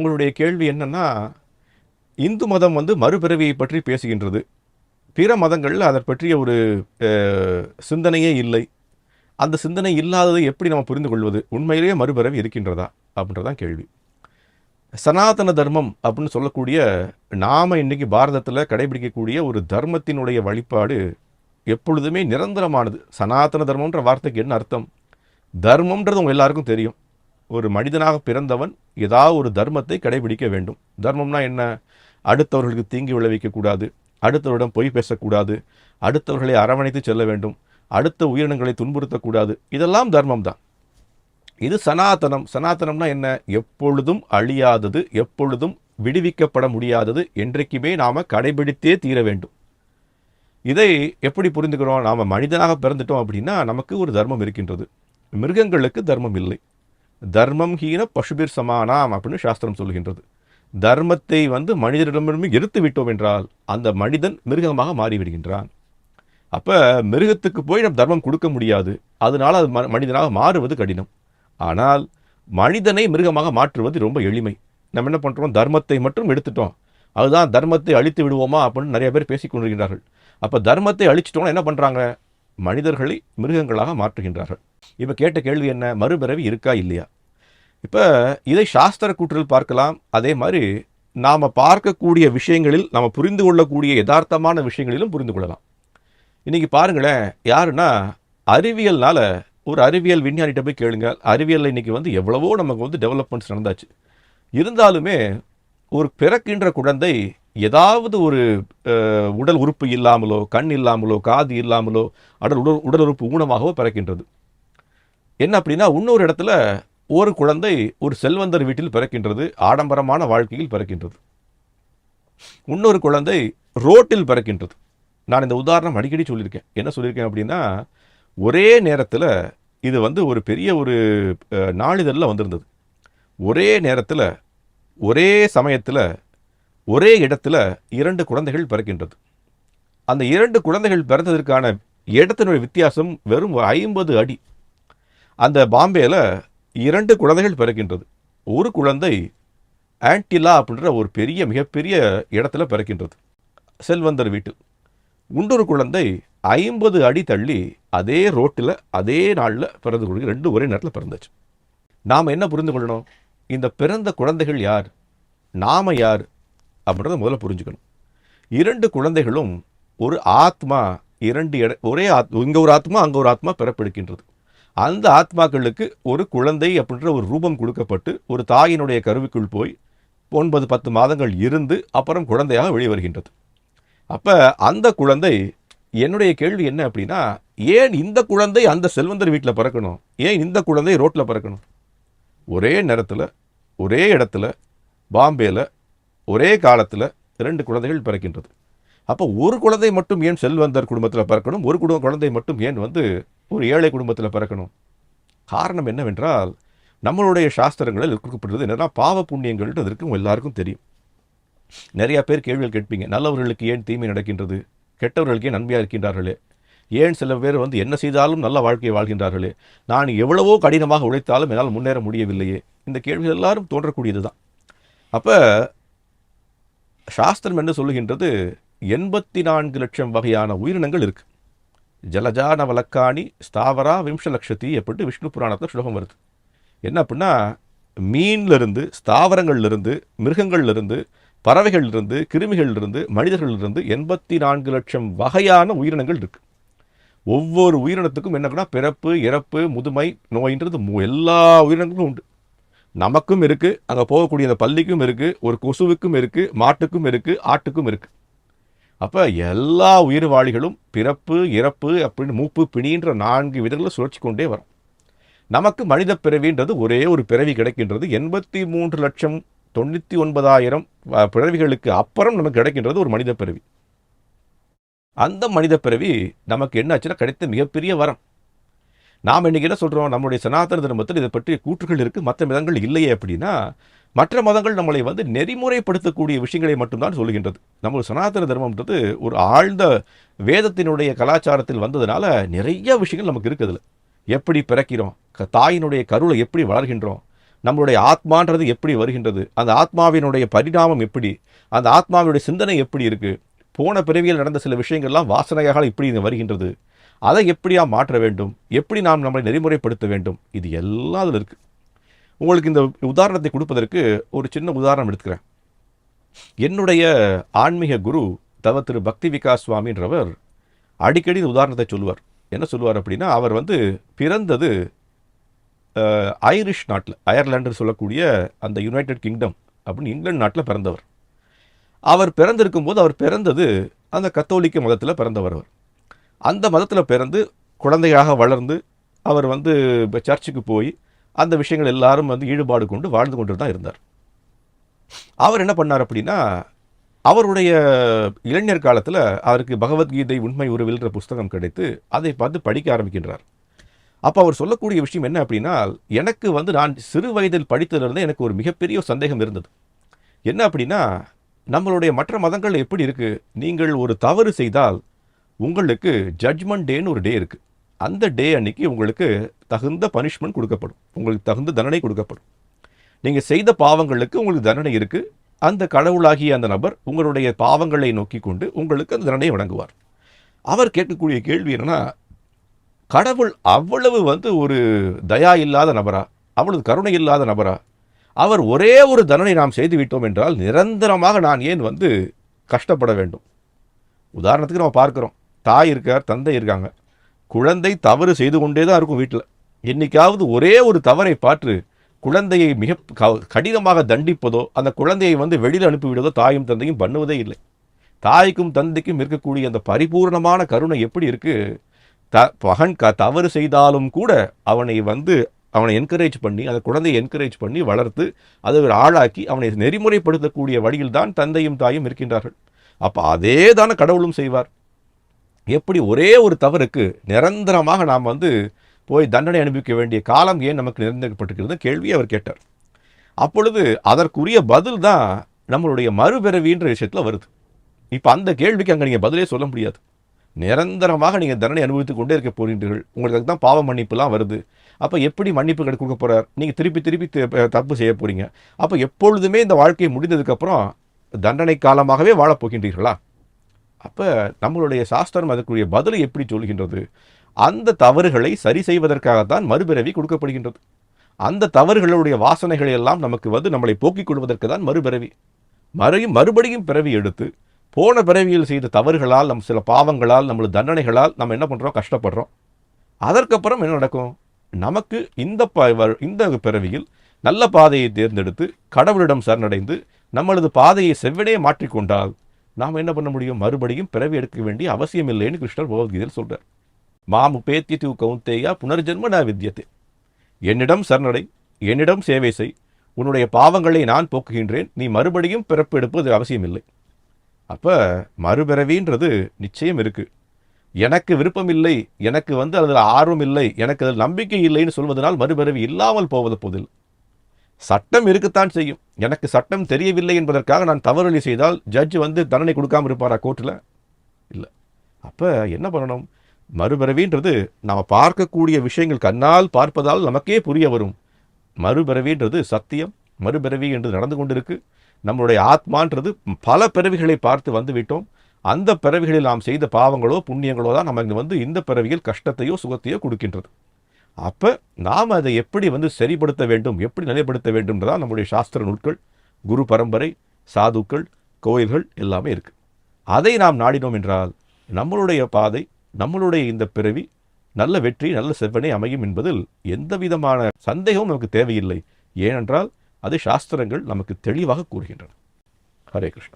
உங்களுடைய கேள்வி என்னென்னா இந்து மதம் வந்து மறுபிறவியை பற்றி பேசுகின்றது. பிற மதங்களில் அதை பற்றிய ஒரு சிந்தனையே இல்லை. அந்த சிந்தனை இல்லாததை எப்படி நம்ம புரிந்து கொள்வது உண்மையிலேயே மறுபிறவி இருக்கின்றதா? அப்படின்றதான் கேள்வி. சனாதன தர்மம் அப்படின்னு சொல்லக்கூடிய நாம இன்னைக்கு பாரதத்தில் கடைபிடிக்கக்கூடிய ஒரு தர்மத்தினுடைய வழிபாடு எப்பொழுதுமே நிரந்தரமானது. சனாதன தர்மம்ன்ற வார்த்தைக்கு என்ன அர்த்தம்? தர்மம்ன்றது உங்கள் எல்லாருக்கும் தெரியும். ஒரு மனிதனாக பிறந்தவன் ஏதாவது ஒரு தர்மத்தை கடைபிடிக்க வேண்டும். தர்மம்னா என்ன? அடுத்தவர்களுக்கு தீங்கி விளைவிக்கக்கூடாது அடுத்தவரிடம் பொய் பேசக்கூடாது. அடுத்தவர்களை அரவணைத்து செல்ல வேண்டும். அடுத்த உயிரினங்களை துன்புறுத்தக்கூடாது இதெல்லாம் தர்மம் தான் இது சனாதனம். சனாதனம்னா என்ன? எப்பொழுதும் அழியாதது எப்பொழுதும் விடுவிக்கப்பட முடியாதது என்றைக்குமே நாம் கடைபிடித்தே தீர வேண்டும். இதை எப்படி புரிந்துக்கிறோம்? நாம் மனிதனாக பிறந்துட்டோம் அப்படின்னா நமக்கு ஒரு தர்மம் இருக்கின்றது. மிருகங்களுக்கு தர்மம் இல்லை. தர்மம் ஹீன பசுபிர் சமானாம் அப்படின்னு சாஸ்திரம் சொல்கின்றது. தர்மத்தை வந்து மனிதரிடமிருந்து எடுத்து விட்டோம் என்றால் அந்த மனிதன் மிருகமாக மாறிவிடுகின்றான். அப்போ மிருகத்துக்கு போய் நம்ம தர்மம் கொடுக்க முடியாது. அதனால் அது ம- மனிதனாக மாறுவது கடினம். ஆனால் மனிதனை மிருகமாக மாற்றுவது ரொம்ப எளிமை. நம்ம என்ன பண்ணுறோம் தர்மத்தை மட்டும் எடுத்துட்டோம். அதுதான் தர்மத்தை அழித்து விடுவோமா அப்படின்னு நிறைய பேர் பேசிக் அப்போ தர்மத்தை அழிச்சிட்டோம்னா என்ன பண்ணுறாங்க மனிதர்களை மிருகங்களாக மாற்றுகின்றார்கள். இப்போ கேட்ட கேள்வி என்ன? மறுபிறவி இருக்கா இல்லையா? இப்போ இதை சாஸ்திர கூற்றில் பார்க்கலாம். அதே மாதிரி நாம் பார்க்கக்கூடிய விஷயங்களில் நாம் புரிந்து கொள்ளக்கூடிய யதார்த்தமான விஷயங்களிலும் புரிந்து கொள்ளலாம். இன்றைக்கி பாருங்களேன் யாருன்னா அறிவியல்னால் ஒரு அறிவியல் விஞ்ஞானிகிட்ட போய் கேளுங்க அறிவியல் இன்றைக்கி வந்து எவ்வளவோ நமக்கு வந்து டெவலப்மெண்ட்ஸ் நடந்தாச்சு. இருந்தாலுமே ஒரு பிறக்கின்ற குழந்தை ஏதாவது ஒரு உடல் உறுப்பு இல்லாமலோ கண் இல்லாமலோ காது இல்லாமலோ அடல் உடல் உடல் உறுப்பு ஊனமாகவோ பிறக்கின்றது. என்ன அப்படின்னா இன்னொரு இடத்துல ஒரு குழந்தை ஒரு செல்வந்தர் வீட்டில் பிறக்கின்றது ஆடம்பரமான வாழ்க்கையில் பிறக்கின்றது. இன்னொரு குழந்தை ரோட்டில் பிறக்கின்றது. நான் இந்த உதாரணம் அடிக்கடி சொல்லியிருக்கேன். என்ன சொல்லியிருக்கேன் அப்படின்னா ஒரே நேரத்தில் இது வந்து ஒரு பெரிய ஒரு நாளிதழில் வந்திருந்தது. ஒரே நேரத்தில் ஒரே சமயத்தில் ஒரே இடத்துல இரண்டு குழந்தைகள் பிறக்கின்றது. அந்த இரண்டு குழந்தைகள் பிறந்ததற்கான இடத்தினுடைய வித்தியாசம் வெறும் ஐம்பது அடி. அந்த பாம்பேயில் இரண்டு குழந்தைகள் பிறக்கின்றது. ஒரு குழந்தை ஆன்டிலா அப்படின்ற ஒரு பெரிய மிகப்பெரிய இடத்துல பிறக்கின்றது. செல்வந்தர் வீட்டு உண்டொரு குழந்தை ஐம்பது அடி தள்ளி அதே ரோட்டில் அதே நாளில் பிறந்து கொள்கிற ரெண்டு ஒரே நேரத்தில் பிறந்துச்சு. நாம் என்ன புரிந்து கொள்ளணும்? இந்த பிறந்த குழந்தைகள் யார்? நாம யார்? அப்படின்றத முதல்ல புரிஞ்சுக்கணும். இரண்டு குழந்தைகளும் ஒரு ஆத்மா இரண்டு இட ஒரே ஆத் இங்கே ஒரு ஆத்மா அங்கே ஒரு ஆத்மா பிறப்பெடுக்கின்றது அந்த ஆத்மாக்களுக்கு ஒரு குழந்தை அப்படின்ற ஒரு ரூபம் கொடுக்கப்பட்டு ஒரு தாயினுடைய கருவிக்குள் போய் ஒன்பது பத்து மாதங்கள் இருந்து அப்புறம் குழந்தையாக வெளியே வருகின்றது. அப்போ அந்த குழந்தை என்னுடைய கேள்வி என்ன அப்படின்னா ஏன் இந்த குழந்தை அந்த செல்வந்தர் வீட்டில் பிறக்கணும்? ஏன் இந்த குழந்தை ரோட்டில் பிறக்கணும்? ஒரே நேரத்தில் ஒரே இடத்துல பாம்பேயில் ஒரே காலத்தில் ரெண்டு குழந்தைகள் பிறக்கின்றது. அப்போ ஒரு குழந்தை மட்டும் ஏன் செல்வந்தர் குடும்பத்தில் பிறக்கணும்? ஒரு குடும்ப குழந்தை மட்டும் ஏன் வந்து ஒரு ஏழை குடும்பத்தில் பிறக்கணும்? காரணம் என்னவென்றால் நம்மளுடைய சாஸ்திரங்களில் கொடுக்கப்படுறது என்னென்னா பாவ புண்ணியங்கள்ன்றது இருக்கும் எல்லாருக்கும் தெரியும். நிறையா பேர் கேள்விகள் கேட்பீங்க நல்லவர்களுக்கு ஏன் தீமை நடக்கின்றது? கெட்டவர்களுக்கு ஏன் நன்மையாக இருக்கின்றார்களே? ஏன் சில பேர் வந்து என்ன செய்தாலும் நல்ல வாழ்க்கையை வாழ்கின்றார்களே? நான் எவ்வளவோ கடினமாக உழைத்தாலும் என்னால் முன்னேற முடியவில்லையே? இந்த கேள்விகள் எல்லாரும் தோன்றக்கூடியது தான் அப்போ சாஸ்திரம் என்ன சொல்லுகின்றது எண்பத்தி நான்கு லட்சம் வகையான உயிரினங்கள் இருக்கு. ஜலஜா நவலக்காணி ஸ்தாவரா விம்ச லட்சத்தி எப்படி விஷ்ணு புராணத்தில் ஸ்லோகம் வருது. என்ன அப்படின்னா மீன்லேருந்து ஸ்தாவரங்கள்லேருந்து மிருகங்கள்லேருந்து பறவைகள்லேருந்து கிருமிகள்லேருந்து மனிதர்கள்லேருந்து எண்பத்தி நான்கு லட்சம் வகையான உயிரினங்கள் இருக்குது ஒவ்வொரு உயிரினத்துக்கும் என்னக்குன்னா பிறப்பு இறப்பு முதுமை நோயின்றது எல்லா உயிரினங்களும் உண்டு. நமக்கும் இருக்குது அங்கே போகக்கூடிய அந்த பள்ளிக்கும் இருக்குது ஒரு கொசுவுக்கும் இருக்குது மாட்டுக்கும் இருக்குது ஆட்டுக்கும் இருக்குது அப்போ எல்லா உயிர்வாழிகளும் பிறப்பு இறப்பு அப்படின்னு மூப்பு பிணின்ற நான்கு விதங்களை சுழற்சி கொண்டே வரும். நமக்கு மனித பிறவின்றது ஒரே ஒரு பிறவி கிடைக்கின்றது. எண்பத்தி மூன்று லட்சம் தொண்ணூற்றி ஒன்பதாயிரம் பிறவிகளுக்கு அப்புறம் நமக்கு கிடைக்கின்றது ஒரு மனித பிறவி. அந்த மனித பிறவி நமக்கு என்ன ஆச்சுன்னா கிடைத்த மிகப்பெரிய வரம். நாம் இன்றைக்கி என்ன சொல்கிறோம் நம்முடைய சனாதன தர்மத்தில் இதை பற்றிய கூற்றுகள் இருக்குது மற்ற மதங்கள் இல்லையே அப்படின்னா மற்ற மதங்கள் நம்மளை வந்து நெறிமுறைப்படுத்தக்கூடிய விஷயங்களை மட்டும்தான் சொல்கின்றது நம்ம சனாதன தர்மம்ன்றது ஒரு ஆழ்ந்த வேதத்தினுடைய கலாச்சாரத்தில் வந்ததுனால நிறைய விஷயங்கள் நமக்கு இருக்குதுல எப்படி பிறக்கிறோம்? க- தாயினுடைய கருளை எப்படி வளர்கின்றோம்? நம்மளுடைய ஆத்மான்றது எப்படி வருகின்றது? அந்த ஆத்மாவினுடைய பரிணாமம் எப்படி? அந்த ஆத்மாவினுடைய சிந்தனை எப்படி இருக்குது போன பிறவியில் நடந்த சில விஷயங்கள்லாம் வாசனையாக இப்படி இது வருகின்றது. அதை எப்படியா மாற்ற வேண்டும்? எப்படி நாம் நம்மளை நெறிமுறைப்படுத்த வேண்டும்? இது எல்லாம் அதில் இருக்குது உங்களுக்கு இந்த உதாரணத்தை கொடுப்பதற்கு ஒரு சின்ன உதாரணம் எடுத்துக்கிறேன். என்னுடைய ஆன்மீக குரு தவ திரு பக்தி விகாஸ் சுவாமின்றவர் அடிக்கடி இந்த உதாரணத்தை சொல்லுவார். என்ன சொல்லுவார் அப்படின்னா அவர் வந்து பிறந்தது ஐரிஷ் நாட்டில் அயர்லாண்டு சொல்லக்கூடிய அந்த யுனைடெட் கிங்டம் அப்படின்னு இங்கிலாந்து நாட்டில் பிறந்தவர். அவர் பிறந்திருக்கும் போது அவர் பிறந்தது அந்த கத்தோலிக்க மதத்தில் பிறந்தவர் அவர். அந்த மதத்தில் பிறந்து குழந்தையாக வளர்ந்து அவர் வந்து இப்போ சர்ச்சுக்கு போய் அந்த விஷயங்கள் எல்லாரும் வந்து ஈடுபாடு கொண்டு வாழ்ந்து கொண்டு தான் இருந்தார். அவர் என்ன பண்ணார் அப்படின்னா அவருடைய இளைஞர் காலத்தில் அவருக்கு பகவத்கீதை உண்மை உருவில்ன்ற புஸ்தகம் கிடைத்து அதை பார்த்து படிக்க ஆரம்பிக்கின்றார். அப்போ அவர் சொல்லக்கூடிய விஷயம் என்ன அப்படின்னா எனக்கு வந்து நான் சிறு வயதில் படித்ததுலேருந்து எனக்கு ஒரு மிகப்பெரிய சந்தேகம் இருந்தது. என்ன அப்படின்னா நம்மளுடைய மற்ற மதங்கள் எப்படி இருக்குது நீங்கள் ஒரு தவறு செய்தால் உங்களுக்கு ஜட்ஜ்மெண்ட் டேன்னு ஒரு டே இருக்குது அந்த டே அன்னைக்கு உங்களுக்கு தகுந்த பனிஷ்மெண்ட் கொடுக்கப்படும். உங்களுக்கு தகுந்த தண்டனை கொடுக்கப்படும். நீங்கள் செய்த பாவங்களுக்கு உங்களுக்கு தண்டனை இருக்குது அந்த கடவுளாகிய அந்த நபர் உங்களுடைய பாவங்களை நோக்கி கொண்டு உங்களுக்கு அந்த தண்டனையை வழங்குவார். அவர் கேட்கக்கூடிய கேள்வி என்னன்னா கடவுள் அவ்வளவு வந்து ஒரு தயா இல்லாத நபரா? அவ்வளவு கருணை இல்லாத நபரா? அவர் ஒரே ஒரு தண்டனை நாம் செய்து விட்டோம் என்றால் நிரந்தரமாக நான் ஏன் வந்து கஷ்டப்பட வேண்டும்? உதாரணத்துக்கு நம்ம பார்க்குறோம். தாய் இருக்கார் தந்தை இருக்காங்க. குழந்தை தவறு செய்து கொண்டே தான் இருக்கும் வீட்டில். என்றைக்காவது ஒரே ஒரு தவறை பார்த்து குழந்தையை மிக க- கடினமாக தண்டிப்பதோ அந்த குழந்தையை வந்து வெளியில் அனுப்பிவிடுவதோ தாயும் தந்தையும் பண்ணுவதே இல்லை. தாய்க்கும் தந்தைக்கும் இருக்கக்கூடிய அந்த பரிபூர்ணமான கருணை எப்படி இருக்குது த மகன் க தவறு செய்தாலும் கூட அவனை வந்து அவனை என்கரேஜ் பண்ணி அந்த குழந்தையை என்கரேஜ் பண்ணி வளர்த்து அதை ஒரு ஆளாக்கி அவனை நெறிமுறைப்படுத்தக்கூடிய வழியில் தான் தந்தையும் தாயும் இருக்கின்றார்கள். அப்போ அதே தானே கடவுளும் செய்வார். எப்படி ஒரே ஒரு தவறுக்கு நிரந்தரமாக நாம் வந்து போய் தண்டனை அனுபவிக்க வேண்டிய காலம் ஏன் நமக்கு நிரந்தரப்பட்டிருக்கிறது கேள்வியை அவர் கேட்டார். அப்பொழுது அதற்குரிய பதில் தான் நம்மளுடைய மறுபிறவின்ற விஷயத்தில் வருது. இப்போ அந்த கேள்விக்கு அங்கே நீங்கள் பதிலே சொல்ல முடியாது. நிரந்தரமாக நீங்கள் தண்டனை அனுபவித்துக் கொண்டே இருக்க போகிறீர்கள் உங்களுக்கு தான் பாவ மன்னிப்புலாம் வருது. அப்போ எப்படி மன்னிப்பு கிடை- கொடுக்க போகிறார் நீங்கள் திருப்பி திருப்பி தப்பு செய்ய போகிறீங்க அப்போ எப்பொழுதுமே இந்த வாழ்க்கை முடிந்ததுக்கப்புறம் தண்டனை காலமாகவே வாழப்போகின்றீர்களா அப்போ நம்மளுடைய சாஸ்திரம் அதற்குரிய பதிலை எப்படி சொல்கின்றது? அந்த தவறுகளை சரி செய்வதற்காகத்தான் மறுபிறவி கொடுக்கப்படுகின்றது. அந்த தவறுகளுடைய வாசனைகளை எல்லாம் நமக்கு வந்து நம்மளை போக்கிக் கொள்வதற்கு தான் மறுபிறவி. மறையும் மறுபடியும் பிறவி எடுத்து போன பிறவியில் செய்த தவறுகளால் நம் சில பாவங்களால் நம்மளது தண்டனைகளால் நம்ம என்ன பண்ணுறோம் கஷ்டப்படுறோம். அதற்கப்புறம் என்ன நடக்கும்? நமக்கு இந்த ப- வ- இந்த பிறவியில் நல்ல பாதையை தேர்ந்தெடுத்து கடவுளிடம் சரணடைந்து நம்மளது பாதையை செவ்வனே மாற்றிக்கொண்டால் நாம் என்ன பண்ண முடியும்? மறுபடியும் பிறவி எடுக்க வேண்டிய அவசியம் இல்லைன்னு கிருஷ்ணர் பகவத்கீதையில் சொல்கிறார் மாம் பேத்தி தூ கவுந்தேயா புனர்ஜென்ம ந வித்தியத்தை என்னிடம் சரணடை என்னிடம் சேவை செய். உன்னுடைய பாவங்களை நான் போக்குகின்றேன். நீ மறுபடியும் பிறப்பு எடுப்பது அவசியமில்லை. அப்போ மறுபிறவின்றது நிச்சயம் இருக்குது எனக்கு விருப்பம் இல்லை எனக்கு வந்து அதில் ஆர்வம் இல்லை எனக்கு அதில் நம்பிக்கை இல்லைன்னு சொல்வதனால் மறுபிறவி இல்லாமல் போவது போதில்லை சட்டம் இருக்கத்தான் செய்யும். எனக்கு சட்டம் தெரியவில்லை என்பதற்காக நான் தவறுகளை செய்தால் ஜட்ஜ் வந்து தண்டனை கொடுக்காமல் இருப்பாரா கோர்ட்டில் இல்லை. அப்போ என்ன பண்ணணும்? மறுபிறவின்றது நாம் பார்க்கக்கூடிய விஷயங்கள் கண்ணால் பார்ப்பதால் நமக்கே புரிய வரும். மறுபிறவின்றது சத்தியம் மறுபிறவி என்று நடந்து கொண்டிருக்கு. நம்மளுடைய ஆத்மான்றது பல பிறவிகளை பார்த்து வந்துவிட்டோம் அந்த பிறவிகளில் நாம் செய்த பாவங்களோ புண்ணியங்களோ தான் நமக்கு வந்து இந்த பிறவியில் கஷ்டத்தையோ சுகத்தையோ கொடுக்கின்றது. அப்போ நாம் அதை எப்படி வந்து சரிப்படுத்த வேண்டும் எப்படி நிலைப்படுத்த வேண்டும்ன்றதான் நம்முடைய சாஸ்திர நூல்கள் குரு பரம்பரை சாதுக்கள் கோயில்கள் எல்லாமே இருக்கு. அதை நாம் நாடினோம் என்றால் நம்மளுடைய பாதை நம்மளுடைய இந்த பிறவி நல்ல வெற்றி நல்ல செவ்வனை அமையும் என்பதில் எந்த விதமான சந்தேகமும் நமக்கு தேவையில்லை. ஏனென்றால் அது சாஸ்திரங்கள் நமக்கு தெளிவாக கூறுகின்றன. ஹரே கிருஷ்ணா.